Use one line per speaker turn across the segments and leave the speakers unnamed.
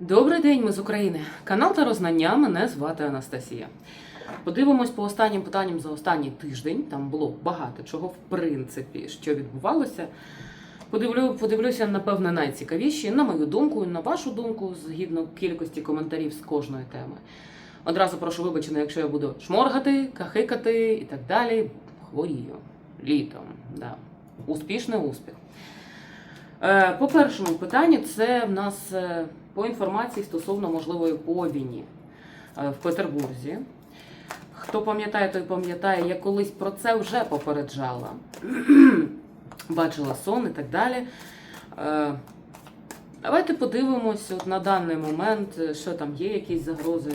Добрий день, ми з України. Канал та Рознання. Мене звати Анастасія. Подивимось по останнім питанням за останній тиждень. Там було багато чого, в принципі, що відбувалося. Подивлю, подивлюся, напевне, найцікавіші, на мою думку, на вашу думку, згідно кількості коментарів з кожної теми. Одразу прошу вибачення, якщо я буду шморгати, кахикати і так далі. Хворію літом. Да. Успішний успіх. Е, По першому питанню, це в нас е, по інформації стосовно можливої повіні е, в Петербурзі. Хто пам'ятає, той пам'ятає, я колись про це вже попереджала. Бачила сон і так далі. Е, Давайте подивимось от на даний момент, е, що там є якісь загрози,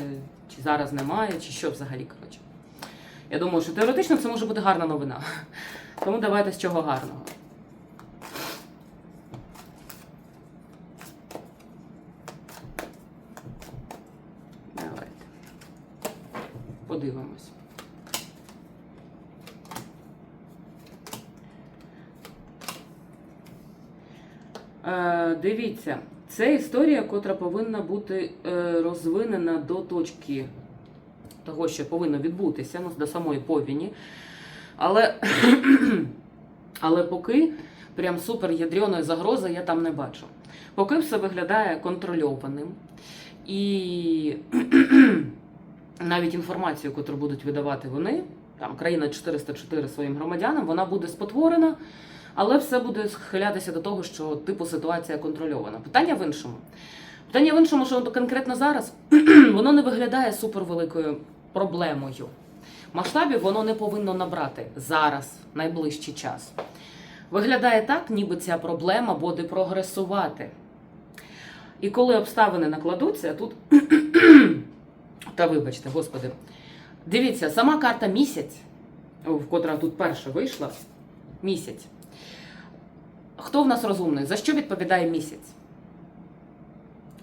чи зараз немає, чи що взагалі. Коротше. Я думаю, що теоретично це може бути гарна новина. Тому давайте з чого гарного. Давайте. Подивимось. Е, дивіться, це історія, котра повинна бути е, розвинена до точки того, що повинно відбутися, ну, до самої повіні. Але, але поки прям супер ядреної загрози я там не бачу. Поки все виглядає контрольованим. І навіть інформацію, яку будуть видавати вони, там країна 404 своїм громадянам, вона буде спотворена, але все буде схилятися до того, що типу ситуація контрольована. Питання в іншому. Питання в іншому, що конкретно зараз воно не виглядає супервеликою проблемою. Масштабів воно не повинно набрати зараз, найближчий час. Виглядає так, ніби ця проблема буде прогресувати. І коли обставини накладуться, тут. Та вибачте, господи. Дивіться, сама карта місяць, в котра тут перша вийшла, місяць. Хто в нас розумний? За що відповідає місяць?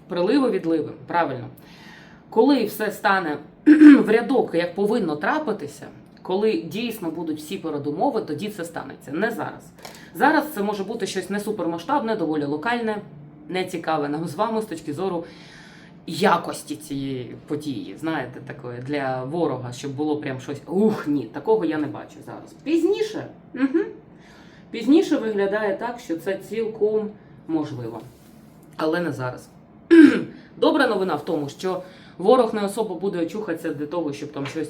Приливи, відливи, правильно. Коли все стане в рядок, як повинно трапитися, коли дійсно будуть всі передумови, тоді це станеться. Не зараз. Зараз це може бути щось не супермасштабне, доволі локальне, не цікаве нам з вами з точки зору якості цієї події. Знаєте, такої для ворога, щоб було прям щось. Ух, ні, такого я не бачу зараз. Пізніше. Угу. Пізніше виглядає так, що це цілком можливо. Але не зараз. Добра новина в тому, що ворог не особо буде очухатися для того, щоб там щось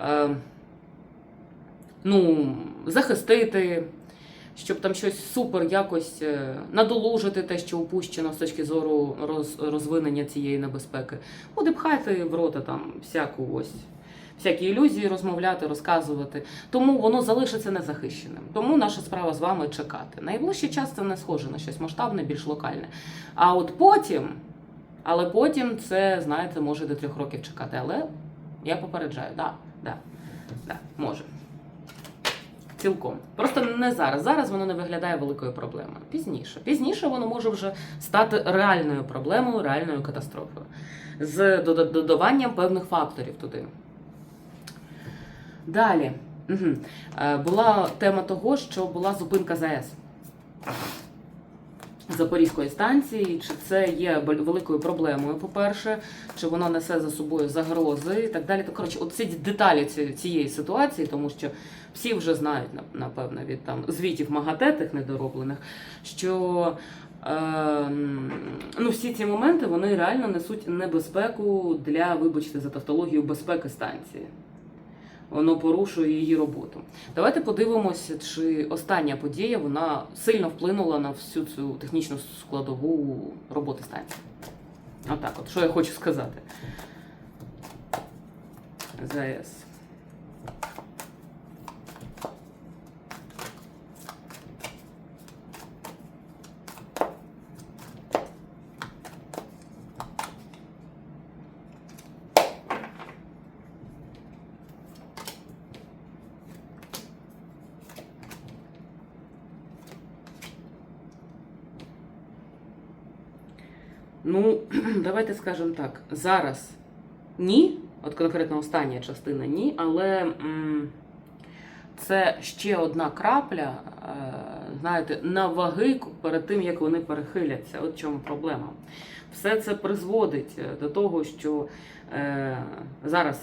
е, ну, захистити, щоб там щось супер якось е, надолужити те, що упущено з точки зору роз, розвинення цієї небезпеки. Буде пхати в рота там всяку ось. Всякі ілюзії розмовляти, розказувати, тому воно залишиться незахищеним. Тому наша справа з вами чекати. Найближчий час це не схоже на щось масштабне, більш локальне. А от потім, але потім це, знаєте, може до трьох років чекати. Але я попереджаю, да, да, да, може. Цілком. Просто не зараз. Зараз воно не виглядає великою проблемою. Пізніше. Пізніше воно може вже стати реальною проблемою, реальною катастрофою. З додаванням певних факторів туди. Далі. Угу. Була тема того, що була зупинка ЗАЕС. Запорізької станції, чи це є великою проблемою, по-перше, чи воно несе за собою загрози і так далі. То коротше, от ці деталі цієї ситуації, тому що всі вже знають, напевно, від там звітів МАГАТЕ тих недороблено, що е, ну, всі ці моменти вони реально несуть небезпеку для, вибачте, за тавтологію безпеки станції. Воно порушує її роботу. Давайте подивимося, чи остання подія вона сильно вплинула на всю цю технічну складову роботи станції. Отак, от що я хочу сказати. ЗАЕС. Ну, скажемо так. Зараз ні, от конкретно остання частина ні, але це ще одна крапля е, знаєте, на ваги перед тим, як вони перехиляться. От в чому проблема. Все це призводить е, до того, що е, зараз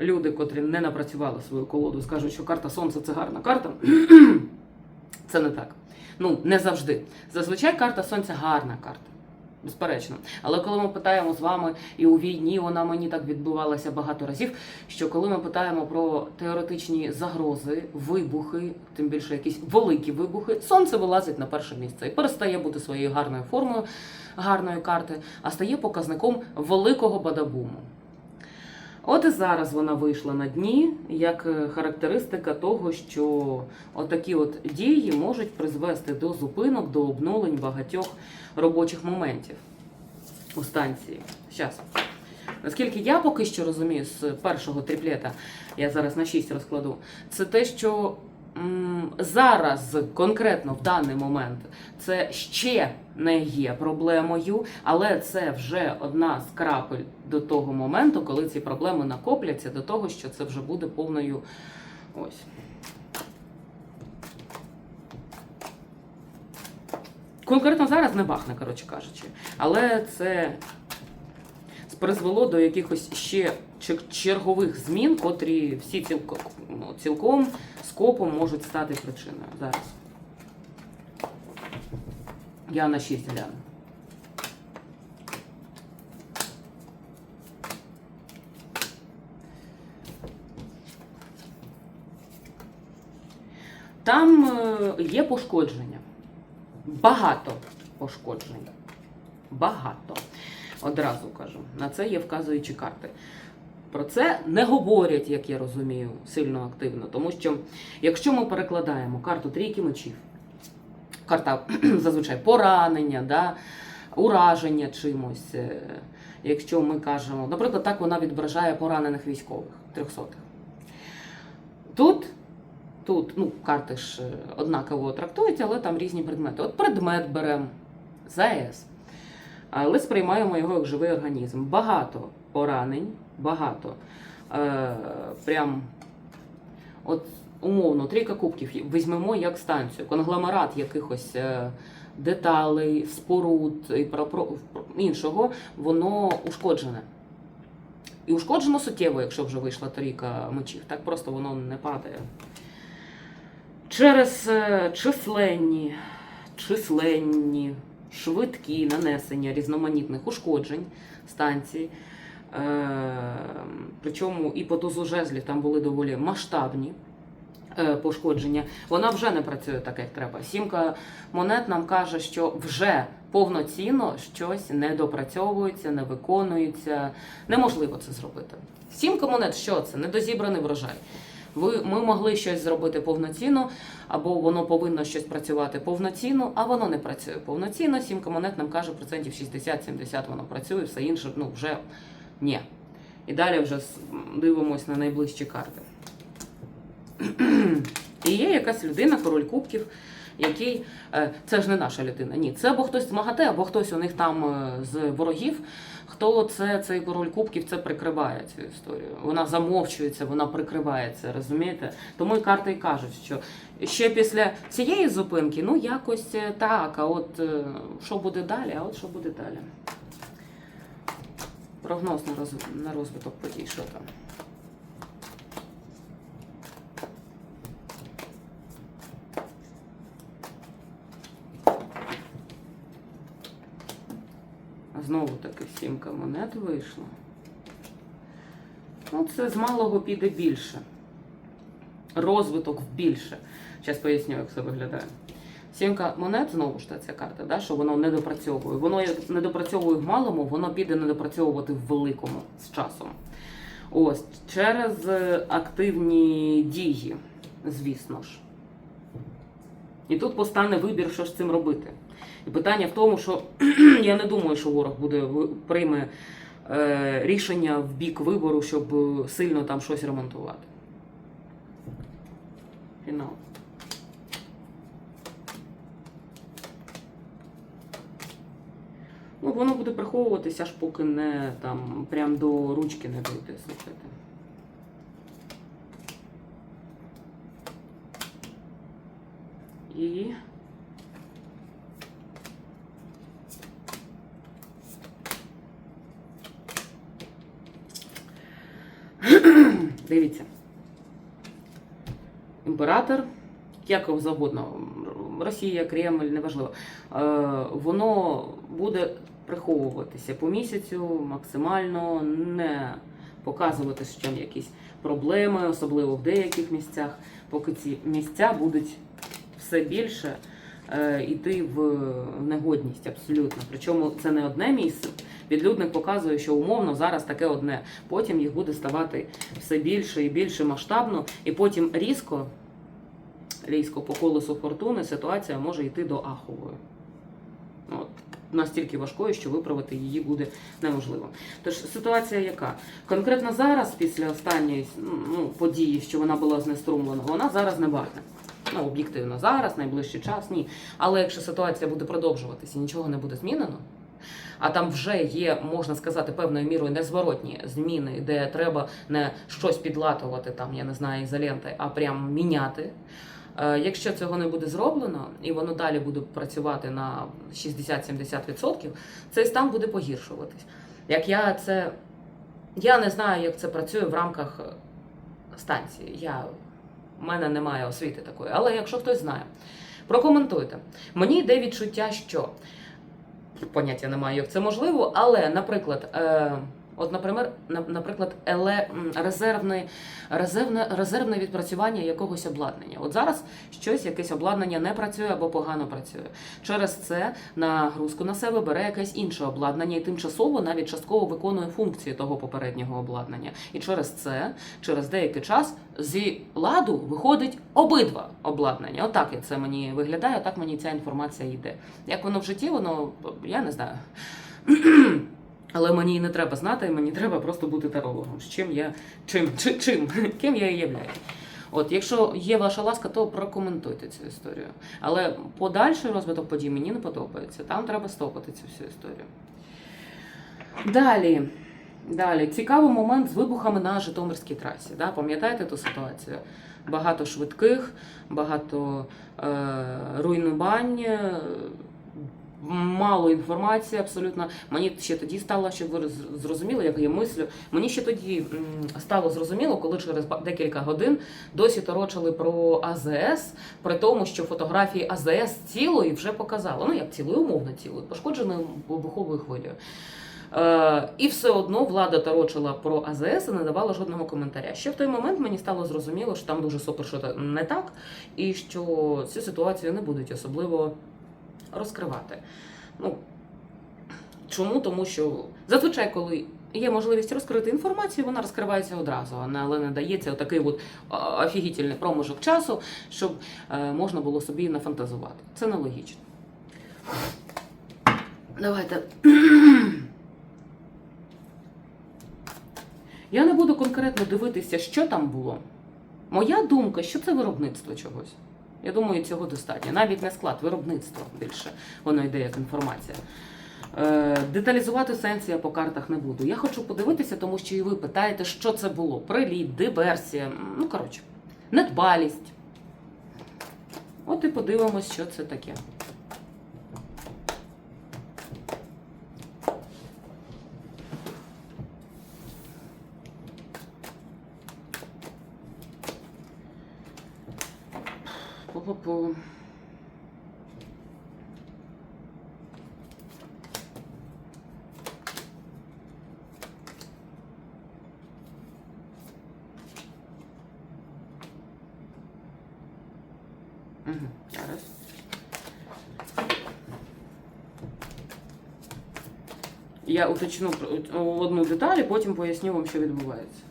люди, котрі не напрацювали свою колоду, скажуть, що карта Сонця це гарна карта. Це не так. Ну, не завжди. Зазвичай карта Сонця гарна карта. Безперечно. Але коли ми питаємо з вами, і у війні вона мені так відбувалася багато разів, що коли ми питаємо про теоретичні загрози, вибухи, тим більше якісь великі вибухи, сонце вилазить на перше місце і перестає бути своєю гарною формою гарної карти, а стає показником великого бадабуму. От і зараз вона вийшла на дні як е, характеристика того, що отакі от дії можуть призвести до зупинок, до обнулень багатьох робочих моментів у станції. Зараз. Наскільки я поки що розумію з першого тріплета, я зараз на 6 розкладу, це те, що м, зараз, конкретно в даний момент, це ще не є проблемою, але це вже одна з крапель до того моменту, коли ці проблеми накопляться, до того, що це вже буде повною ось. Конкретно зараз не бахне, коротше кажучи. Але це призвело до якихось ще чергових змін, котрі всі цілком, ну, цілком скопом можуть стати причиною. Зараз. Я на 6 гляну. Там е, є пошкодження. Багато пошкоджень. Багато. Одразу кажу. На це є вказуючі карти. Про це не говорять, як я розумію, сильно активно. Тому що, якщо ми перекладаємо карту трійки мечів, карта зазвичай поранення, да, ураження чимось. е, Якщо ми кажемо, наприклад, так вона відображає поранених військових, трьохсотих. Тут, тут ну, карти ж е, однаково трактують, але там різні предмети. От предмет беремо ЗАЕС, але сприймаємо його як живий організм. Багато поранень, багато. Е, прям от умовно, трійка кубків візьмемо як станцію, конгломерат якихось е, деталей, споруд і іншого, воно ушкоджене. І ушкоджено суттєво, якщо вже вийшла трійка мечів. Так просто воно не падає. Через е, численні, численні, швидкі нанесення різноманітних ушкоджень станції. Е, причому і по дозу жезлів там були доволі масштабні пошкодження. Вона вже не працює так, як треба. Сімка монет нам каже, що вже повноцінно щось не допрацьовується, не виконується. Неможливо це зробити. Сімка монет, що це? Недозібраний врожай. Ви, ми могли щось зробити повноцінно, або воно повинно щось працювати повноцінно, а воно не працює повноцінно. Сімка монет нам каже, процентів 60-70 воно працює, все інше ну, вже ні. І далі вже дивимось на найближчі карти. І є якась людина, король кубків, який. е, Це ж не наша людина. Ні, це або хтось з МАГАТЕ, або хтось у них там е, з ворогів. Хто це цей король кубків це прикриває цю історію. Вона замовчується, вона прикривається, розумієте? Тому і карти і кажуть, що ще після цієї зупинки, ну якось е, так. А от що буде далі? А от що буде далі? Прогноз на розвиток подій, що там? Знову таки сімка монет вийшла. Ну, це з малого піде більше. Розвиток більше. Зараз поясню, як це виглядає. Сімка монет, знову ж та ця карта, да, що воно не допрацьовує. Воно як не допрацьовує в малому, воно піде не допрацьовувати в великому з часом. Ось, через е, активні дії, звісно ж. І тут постане вибір, що ж цим робити. І питання в тому, що я не думаю, що ворог буде прийме е, рішення в бік вибору, щоб сильно там щось ремонтувати. Фінал. Ну, воно буде приховуватися, аж поки не там прям до ручки не дойде, слухайте. її. Дивіться. Імператор, як завгодно, Росія, Кремль, неважливо. Е, воно буде приховуватися по місяцю максимально, не показувати, що там якісь проблеми, особливо в деяких місцях, поки ці місця будуть все більше е, йти в негодність абсолютно. Причому це не одне місце. Відлюдник показує, що умовно зараз таке одне. Потім їх буде ставати все більше і більше масштабно, і потім різко, різко по колесу фортуни ситуація може йти до ахової. От. Настільки важкою, що виправити її буде неможливо. Тож ситуація яка? Конкретно зараз, після останньої ну, події, що вона була знеструмлена, вона зараз не варта. Ну, об'єктивно, зараз, найближчий час, ні. Але якщо ситуація буде продовжуватися і нічого не буде змінено, а там вже є, можна сказати, певною мірою незворотні зміни, де треба не щось підлатувати, там, я не знаю, ізоленти, а прям міняти. Е, Якщо цього не буде зроблено, і воно далі буде працювати на 60-70%, цей стан буде погіршуватись. Як я це. Я не знаю, як це працює в рамках е, станції. Я... У мене немає освіти такої. Але якщо хтось знає, прокоментуйте. Мені йде відчуття, що поняття немає, як це можливо, але, наприклад, е, от, наприклад, наприклад, резервне, резервне, резервне відпрацювання якогось обладнання. От зараз щось, якесь обладнання не працює або погано працює. Через це нагрузку на себе бере якесь інше обладнання і тимчасово навіть частково виконує функції того попереднього обладнання. І через це, через деякий час, зі ладу виходить обидва обладнання. Отак це мені виглядає, отак мені ця інформація йде. Як воно в житті, воно я не знаю. Але мені і не треба знати, мені треба просто бути тарологом. Чим я чим, чи, чим, ким я і являюсь. От, якщо є ваша ласка, то прокоментуйте цю історію. Але подальший розвиток подій мені не подобається. Там треба стопати цю всю історію. Далі. Далі, цікавий момент з вибухами на Житомирській трасі. Да? Пам'ятаєте ту ситуацію? Багато швидких, багато е, руйнувань, е, мало інформації абсолютно. Мені ще тоді стало, щоб ви зрозуміли, як я мислю. Мені ще тоді стало зрозуміло, коли через декілька годин досі торочили про АЗС, при тому, що фотографії АЗС цілої вже показали. Ну як цілою, умовно цілою, пошкодженою вибуховою хвилею. Е, і все одно влада торочила про АЗС і не давала жодного коментаря. Ще в той момент мені стало зрозуміло, що там дуже супер що не так, і що цю ситуацію не будуть особливо розкривати. Ну, чому? Тому що зазвичай, коли є можливість розкрити інформацію, вона розкривається одразу, але не дається отакий от офігітельний проміжок часу, щоб е, можна було собі нафантазувати. Це нелогічно. Давайте. Я не буду конкретно дивитися, що там було. Моя думка, що це виробництво чогось. Я думаю, цього достатньо. Навіть не склад, виробництво більше. Воно йде як інформація. Е, деталізувати сенс я по картах не буду. Я хочу подивитися, тому що і ви питаєте, що це було. Приліт, диверсія. Ну, коротше, недбалість. От і подивимось, що це таке. Пу-пу-пу. Угу, зараз. Я уточню одну деталь, потім поясню вам, що відбувається.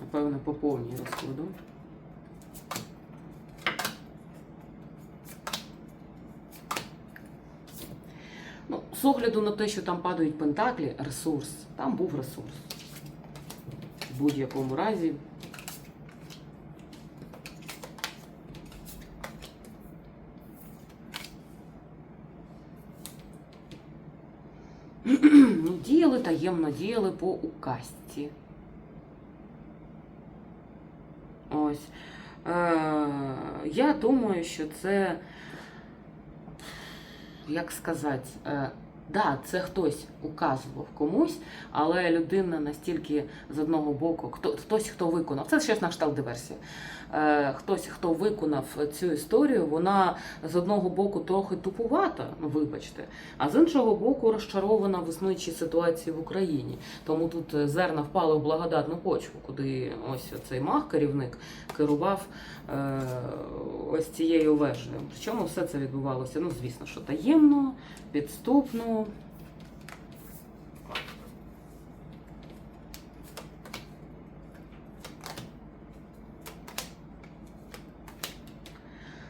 Напевно, по повній розкладу. Ну, з огляду на те, що там падають пентаклі, ресурс. Там був ресурс. В будь-якому разі. діяли таємно, діяли по указці. Ось. Е, я думаю, що це, як сказати, е, да, це хтось указував комусь, але людина настільки з одного боку, хто, хтось, хто виконав, це щось на кшталт диверсії. Е, хтось, хто виконав цю історію, вона з одного боку трохи тупувата, вибачте, а з іншого боку розчарована в існуючій ситуації в Україні. Тому тут е, зерна впали в благодатну почву, куди ось цей мах, керівник, керував е, ось цією вежею. Причому все це відбувалося, ну звісно, що таємно, підступно.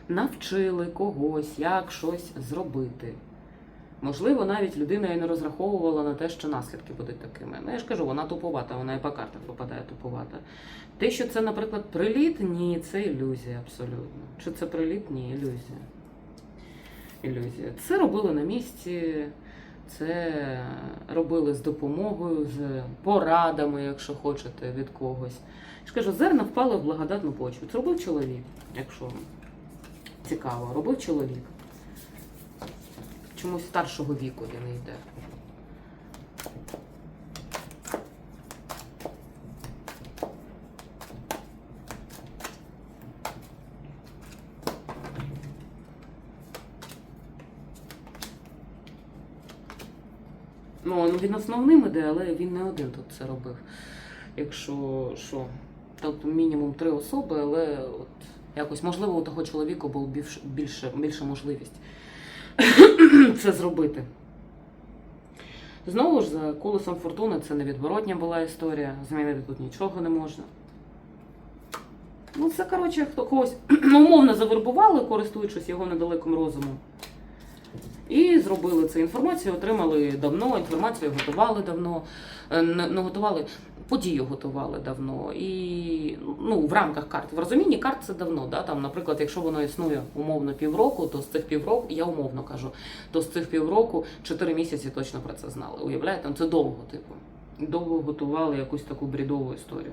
Навчили когось, як щось зробити. Можливо, навіть людина і не розраховувала на те, що наслідки будуть такими. Ну, я ж кажу, вона туповата, вона і по картах випадає туповата. Те, що це, наприклад, приліт, ні, це ілюзія абсолютно. Чи це приліт? Ні, ілюзія. Ілюзія. Це робили на місці, це робили з допомогою, з порадами, якщо хочете, від когось. Я ж кажу, зерна впали в благодатну почву. Це робив чоловік, якщо цікаво, робив чоловік. Чомусь старшого віку він йде. Ну, він основним іде, але він не один тут це робив. Якщо що, тобто мінімум три особи, але от якось можливо у того чоловіка була більше, більше, більша можливість це зробити. Знову ж за колесом фортуни це невідворотня була історія. Змінити тут нічого не можна. Ну, це, коротше, хто когось умовно завербували, користуючись його недалеким розумом. І зробили цю інформацію, отримали давно, інформацію готували давно, е, не готували, подію готували давно. І ну, в рамках карт. В розумінні карт це давно. Да? Там, наприклад, якщо воно існує умовно півроку, то з цих півроку, я умовно кажу, то з цих півроку 4 місяці точно про це знали. Уявляєте, це довго, типу. Довго готували якусь таку брідову історію.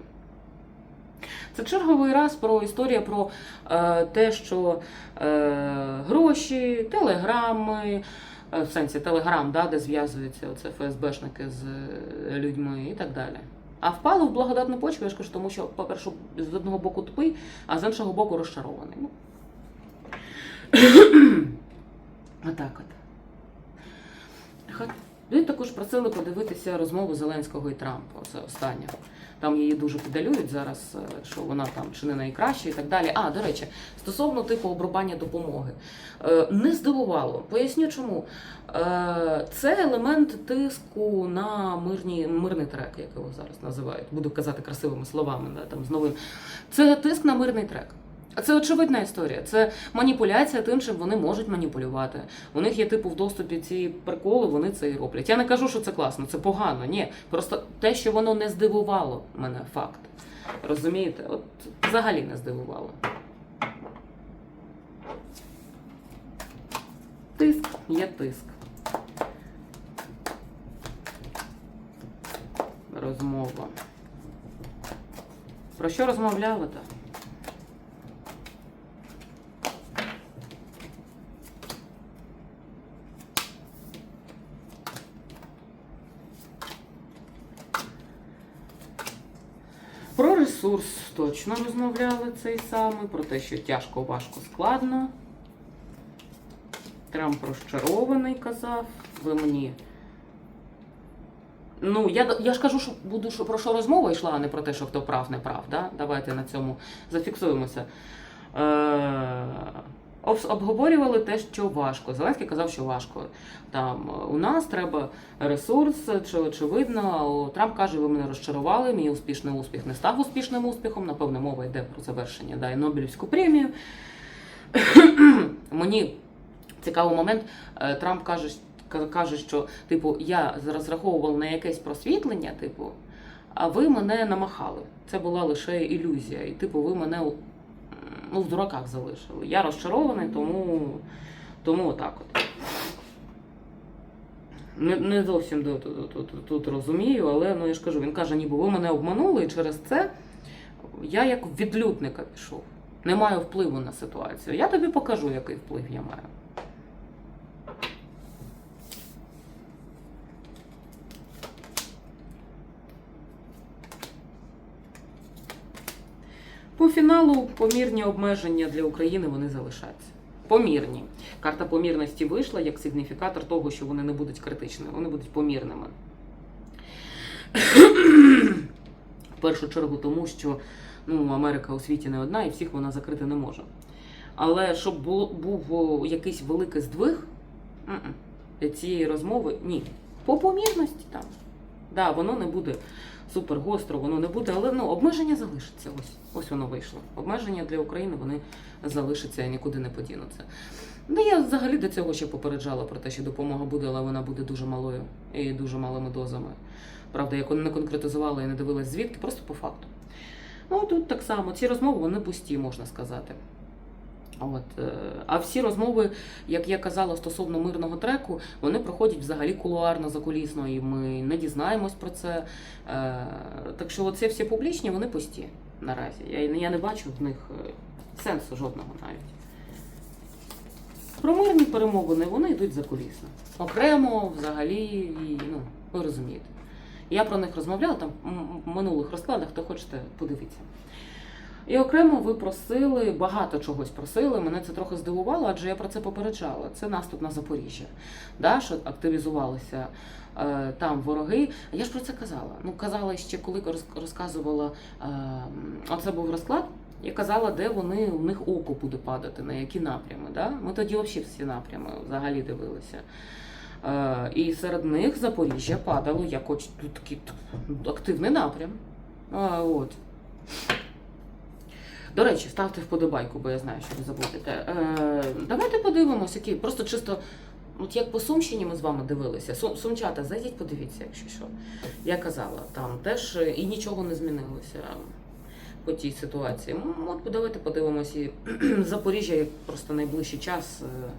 Це черговий раз про історія про е, те, що е, гроші, телеграми, е, в сенсі телеграм, да, де зв'язуються оце ФСБшники з е, людьми і так далі. А впало в благодатну почву, я ж кажу, тому що, по-перше, з одного боку тупий, а з іншого боку розчарований. Ну. Отак от. Ви також просили подивитися розмову Зеленського і Трампа. Це останнє. Там її дуже підалюють зараз, е, що вона там чи не найкраща і так далі. А, до речі, стосовно типу обрубання допомоги. Е, Не здивувало. Поясню чому. Е, Це елемент тиску на мирні, мирний трек, як його зараз називають. Буду казати красивими словами, да, там, з новин. Це тиск на мирний трек. Це очевидна історія. Це маніпуляція тим, чим вони можуть маніпулювати. У них є типу в доступі ці приколи, вони це і роблять. Я не кажу, що це класно, це погано. Ні. Просто те, що воно не здивувало мене, факт. Розумієте? От взагалі не здивувало. Тиск є тиск. Розмова. Про що розмовляли-то? Про ресурс точно розмовляли цей самий, про те, що тяжко, важко, складно. Трамп розчарований казав. Ви мені. Ну, я, я ж кажу, що буду, що про що розмова йшла, а не про те, що хто прав, не прав. Да? Давайте на цьому зафіксуємося. Е, обговорювали те, що важко. Зеленський казав, що важко. Там е, у нас треба ресурс, чи очевидно. Трамп каже, ви мене розчарували. Мій успішний успіх не став успішним успіхом. Напевно, мова йде про завершення да, і Нобелівську премію. Мені цікавий момент. е, Трамп каже, каже, що типу я розраховував на якесь просвітлення, типу, а ви мене намахали. Це була лише ілюзія. І типу, ви мене ну, в дураках залишили. Я розчарований, тому, тому отак от. Не, не зовсім тут, тут, тут розумію, але ну я ж кажу, він каже, ніби ви мене обманули, і через це я як відлюдника пішов. Не маю впливу на ситуацію. Я тобі покажу, який вплив я маю. По фіналу помірні обмеження для України вони залишаються. Помірні. Карта помірності вийшла як сигніфікатор того, що вони не будуть критичними, вони будуть помірними. В першу чергу тому, що ну, Америка у світі не одна і всіх вона закрити не може. Але щоб було, був якийсь великий здвиг цієї розмови, ні. По помірності там. Да, воно не буде супер гостро, воно не буде, але ну, обмеження залишиться. Ось, ось воно вийшло. Обмеження для України вони залишаться і нікуди не подінуться. Ну, я взагалі до цього ще попереджала про те, що допомога буде, але вона буде дуже малою і дуже малими дозами. Правда, я не конкретизувала і не дивилась звідки, просто по факту. Ну тут так само, ці розмови вони пусті, можна сказати. От, е, а всі розмови, як я казала, стосовно мирного треку, вони проходять взагалі кулуарно закулісно, і ми не дізнаємось про це. Е, Так що оце всі публічні, вони пусті наразі. Я, не бачу в них е, сенсу жодного навіть. Про мирні перемовини вони йдуть закулісно. Окремо, взагалі, і, ну, ви розумієте. Я про них розмовляла там в минулих розкладах, хто хочете, подивіться. І окремо ви просили, багато чогось просили. Мене це трохи здивувало, адже я про це попереджала. Це наступ на Запоріжжя, да, що активізувалися е, там вороги. Я ж про це казала. Ну, казала ще, коли розказувала, е, оце був розклад. Я казала, де вони, у них око буде падати, на які напрями. Да? Ми тоді взагалі всі напрями взагалі дивилися. Е, і серед них Запоріжжя падало як такий активний напрям. А, от. До речі, ставте вподобайку, бо я знаю, що ви забудете. Е, давайте подивимося, які просто чисто. От як по Сумщині ми з вами дивилися, Сум, Сумчата, зайдіть, подивіться, якщо що. Я казала, там теж е, і нічого не змінилося по тій ситуації. От давайте подивимося. І Запоріжжя як просто найближчий час. е,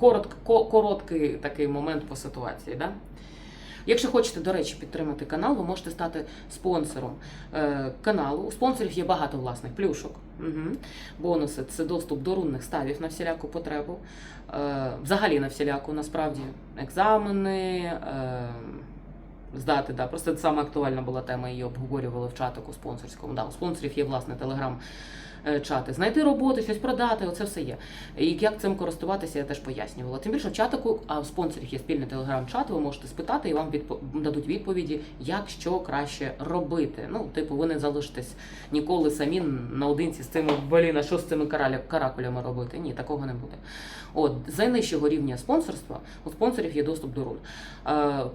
Коротк, ко- короткий такий момент по ситуації. Да? Якщо хочете, до речі, підтримати канал, ви можете стати спонсором е, каналу. У спонсорів є багато власних плюшок. Угу. Бонуси це доступ до рунних ставів на всіляку потребу. Е, взагалі на всіляку, насправді, екзамени. Е, Здати, да. Просто це саме актуальна була тема, її обговорювали в чатику спонсорському. Да, у спонсорів є власне телеграм чати. Знайти роботу, щось продати, оце все є. І як цим користуватися, я теж пояснювала. Тим більше в чатику, а в спонсорів є спільний телеграм-чат, ви можете спитати і вам відпо- дадуть відповіді, як що краще робити. Ну, типу, ви не залишитесь ніколи самі наодинці з цими блін, що з цими каракулями робити. Ні, такого не буде. От, за нижчого рівня спонсорства у спонсорів є доступ до рун. Е,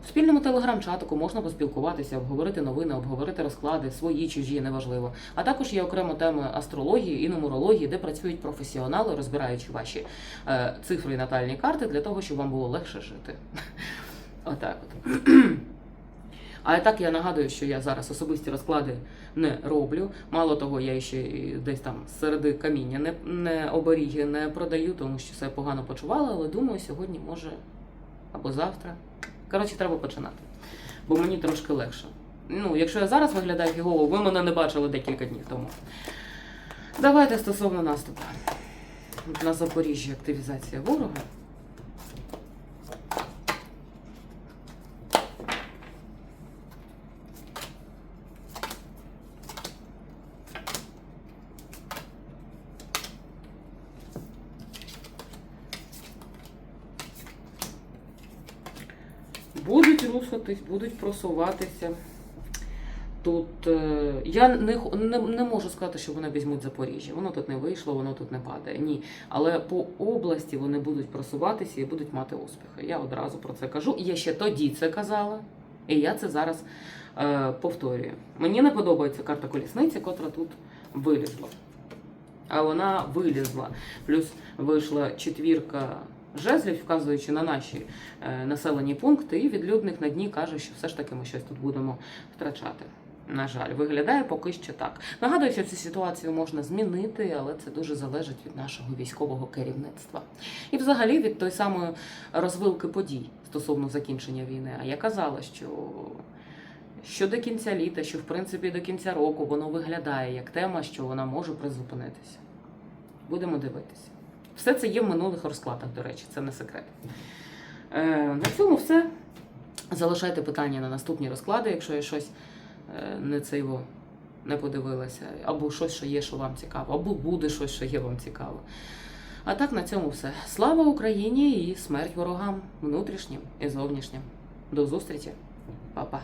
В спільному телеграм-чатику можна поспілкуватися, обговорити новини, обговорити розклади, свої, чужі, неважливо. А також є окремо теми астрології і нумерології, де працюють професіонали, розбираючи ваші е, цифри і натальні карти для того, щоб вам було легше жити. Отак от. А так я нагадую, що я зараз особисті розклади не роблю. Мало того, я ще десь там серед каміння не, не оберіги не продаю, тому що себе погано почувала, але думаю, сьогодні може або завтра. Коротше, треба починати. Бо мені трошки легше. Ну, якщо я зараз виглядаю фігово, ви мене не бачили декілька днів тому. Давайте стосовно наступу. На Запоріжжі активізація ворога. Будуть рухатись, будуть просуватися. Тут е, я не, не, не можу сказати, що вони візьмуть Запоріжжя. Воно тут не вийшло, воно тут не падає. Ні. Але по області вони будуть просуватися і будуть мати успіхи. Я одразу про це кажу. Я ще тоді це казала, і я це зараз е, повторюю. Мені не подобається карта колісниці, котра тут вилізла. А вона вилізла. Плюс вийшла четвірка жезлів, вказуючи на наші е, населені пункти, і відлюдник на дні каже, що все ж таки ми щось тут будемо втрачати. На жаль, виглядає поки що так. Нагадую, що цю ситуацію можна змінити, але це дуже залежить від нашого військового керівництва. І взагалі від той самої розвилки подій стосовно закінчення війни. А я казала, що, що до кінця літа, що в принципі до кінця року воно виглядає як тема, що вона може призупинитися. Будемо дивитися. Все це є в минулих розкладах, до речі, це не секрет. Е, на цьому все. Залишайте питання на наступні розклади, якщо я щось не цейво не подивилася, або щось, що є, що вам цікаво, або буде щось, що є вам цікаво. А так на цьому все. Слава Україні і смерть ворогам внутрішнім і зовнішнім. До зустрічі, Па-па.